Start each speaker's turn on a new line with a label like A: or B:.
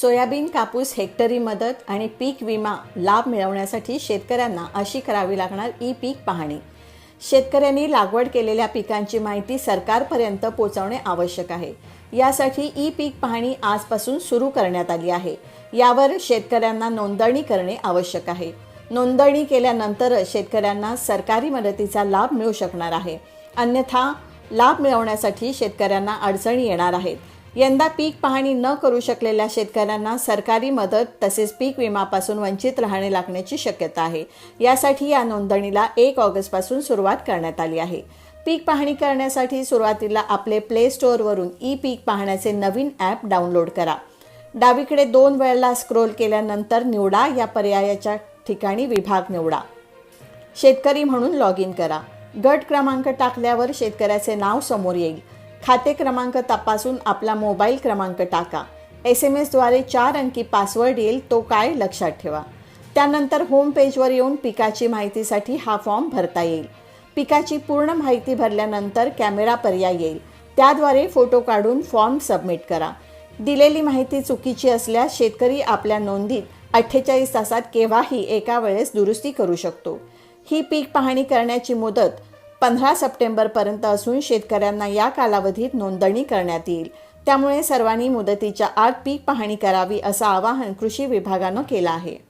A: Soybean कापूस हेक्टरी मदत आणि पीक विमा लाभ मिळवण्यासाठी शेतकऱ्यांना अशी करावी लागणार ई पीक पाहणी. शेतकऱ्यांनी लागवड केलेल्या पिकांची माहिती सरकारपर्यंत पोहोचवणे आवश्यक आहे. यासाठी ई पीक पाहणी आजपासून सुरू करण्यात आली आहे. यावर शेतकऱ्यांना नोंदणी करणे आवश्यक आहे. नोंदणी केल्यानंतरच शेतकऱ्यांना सरकारी मदतीचा लाभ मिळू शकणार आहे. अन्यथा लाभ मिळवण्यासाठी शेतकऱ्यांना अडचणी येणार आहेत. यंदा पीक पाहणी न करू शकलेल्या शेतकऱ्यांना सरकारी मदत तसेच पीक विमापासून वंचित राहणे लागण्याची शक्यता आहे. यासाठी या नोंदणीला एक ऑगस्टपासून सुरुवात करण्यात आली आहे. पीक पाहणी करण्यासाठी सुरुवातीला आपले प्ले स्टोअरवरून ई पीक पाहण्याचे नवीन ॲप डाउनलोड करा. डावीकडे दोन वेळेला स्क्रोल केल्यानंतर निवडा या पर्यायाच्या ठिकाणी विभाग निवडा. शेतकरी म्हणून लॉग इन करा. गट क्रमांक टाकल्यावर शेतकऱ्याचे नाव समोर येईल. खाते क्रमांक तपासून आपला मोबाईल क्रमांक टाका. एस एम एसद्वारे चार अंकी पासवर्ड येईल तो काय लक्षात ठेवा. त्यानंतर होम पेजवर येऊन पिकाची माहितीसाठी हा फॉर्म भरता येईल. पिकाची पूर्ण माहिती भरल्यानंतर कॅमेरा पर्याय येईल. त्याद्वारे फोटो काढून फॉर्म सबमिट करा. दिलेली माहिती चुकीची असल्यास शेतकरी आपल्या नोंदीत अठ्ठेचाळीस तासात केव्हाही एका वेळेस दुरुस्ती करू शकतो. ही पीक पाहणी करण्याची मुदत पंधरा सप्टेंबरपर्यंत असून शेतकऱ्यांना या कालावधीत नोंदणी करण्यात येईल. त्यामुळे सर्वांनी मुदतीच्या आत पीक पाहणी करावी असं आवाहन कृषी विभागानं केलं आहे.